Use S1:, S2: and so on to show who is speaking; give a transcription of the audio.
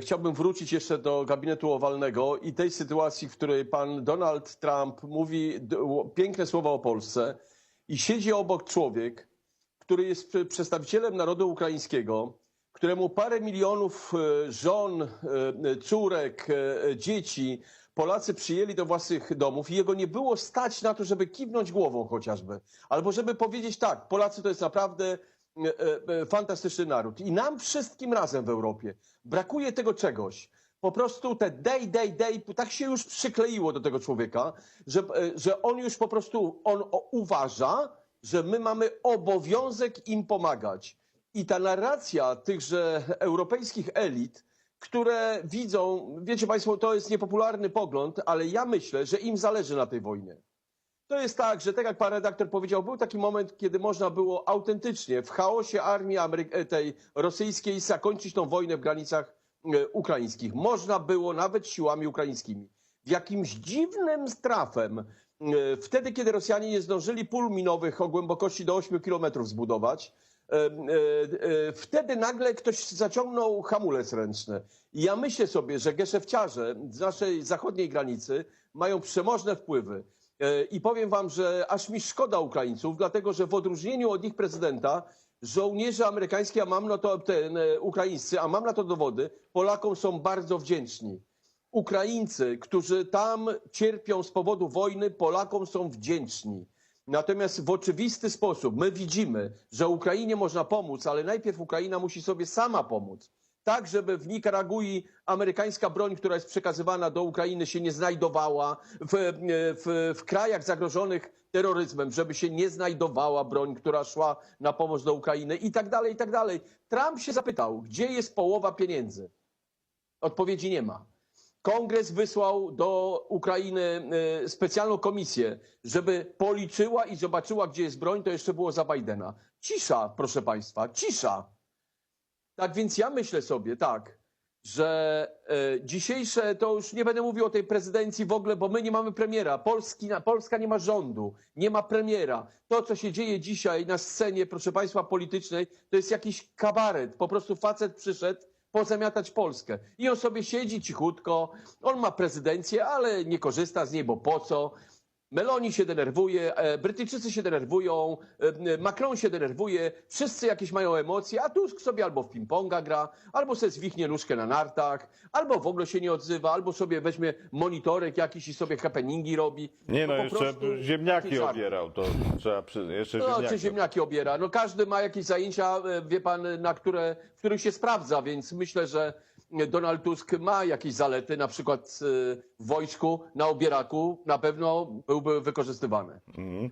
S1: Chciałbym wrócić jeszcze do gabinetu owalnego i tej sytuacji, w której pan Donald Trump mówi piękne słowa o Polsce i siedzi obok człowiek, który jest przedstawicielem narodu ukraińskiego, któremu parę milionów e, żon, e, e, córek, e, dzieci Polacy przyjęli do własnych domów i jego nie było stać na to, żeby kiwnąć głową chociażby, albo żeby powiedzieć tak, Polacy to jest naprawdę e, e, fantastyczny naród. I nam wszystkim razem w Europie brakuje tego czegoś. Po prostu te day, day, day, tak się już przykleiło do tego człowieka, że, e, że on już po prostu, on uważa, że my mamy obowiązek im pomagać. I ta narracja tychże europejskich elit, które widzą, wiecie Państwo, to jest niepopularny pogląd, ale ja myślę, że im zależy na tej wojnie. To jest tak, że tak jak pan redaktor powiedział, był taki moment, kiedy można było autentycznie w chaosie armii Amery- e, tej rosyjskiej zakończyć tą wojnę w granicach e, ukraińskich. Można było nawet siłami ukraińskimi. W jakimś dziwnym trafem, e, wtedy kiedy Rosjanie nie zdążyli pól minowych o głębokości do 8 kilometrów zbudować, wtedy nagle ktoś zaciągnął hamulec ręczny. I ja myślę sobie, że geszefciarze z naszej zachodniej granicy mają przemożne wpływy. E, I powiem wam, że aż mi szkoda Ukraińców, dlatego że w odróżnieniu od ich prezydenta, żołnierze amerykańscy, a mam na to ten, e, ukraińscy, a mam na to dowody, Polakom są bardzo wdzięczni. Ukraińcy, którzy tam cierpią z powodu wojny, Polakom są wdzięczni. Natomiast w oczywisty sposób my widzimy, że Ukrainie można pomóc, ale najpierw Ukraina musi sobie sama pomóc. Tak, żeby w Nikaragui amerykańska broń, która jest przekazywana do Ukrainy, się nie znajdowała, w, w, w krajach zagrożonych terroryzmem, żeby się nie znajdowała broń, która szła na pomoc do Ukrainy i tak dalej, i tak dalej. Trump się zapytał, gdzie jest połowa pieniędzy? Odpowiedzi nie ma. Kongres wysłał do Ukrainy e, specjalną komisję, żeby policzyła i zobaczyła, gdzie jest broń. To jeszcze było za Bidena. Cisza, proszę państwa, cisza. Tak więc ja myślę sobie tak, że e, dzisiejsze, to już nie będę mówił o tej prezydencji w ogóle, bo my nie mamy premiera. Polski, Polska nie ma rządu, nie ma premiera. To, co się dzieje dzisiaj na scenie, proszę państwa, politycznej, to jest jakiś kabaret. Po prostu facet przyszedł pozamiatać Polskę. I on sobie siedzi cichutko, on ma prezydencję, ale nie korzysta z niej, bo po co? Meloni się denerwuje, e, Brytyjczycy się denerwują, e, Macron się denerwuje, wszyscy jakieś mają emocje, a Tusk sobie albo w ping-ponga gra, albo sobie zwichnie nóżkę na nartach, albo w ogóle się nie odzywa, albo sobie weźmie monitorek jakiś i sobie happeningi robi.
S2: Nie no,
S1: po
S2: jeszcze ziemniaki obierał, to trzeba przy... jeszcze
S1: No,
S2: ziemniaki.
S1: czy ziemniaki obiera. No każdy ma jakieś zajęcia, e, wie pan, na które, w których się sprawdza, więc myślę, że Donald Tusk ma jakieś zalety, na przykład e, w wojsku, na obieraku, na pewno byłby wykorzystywany.
S2: Mhm.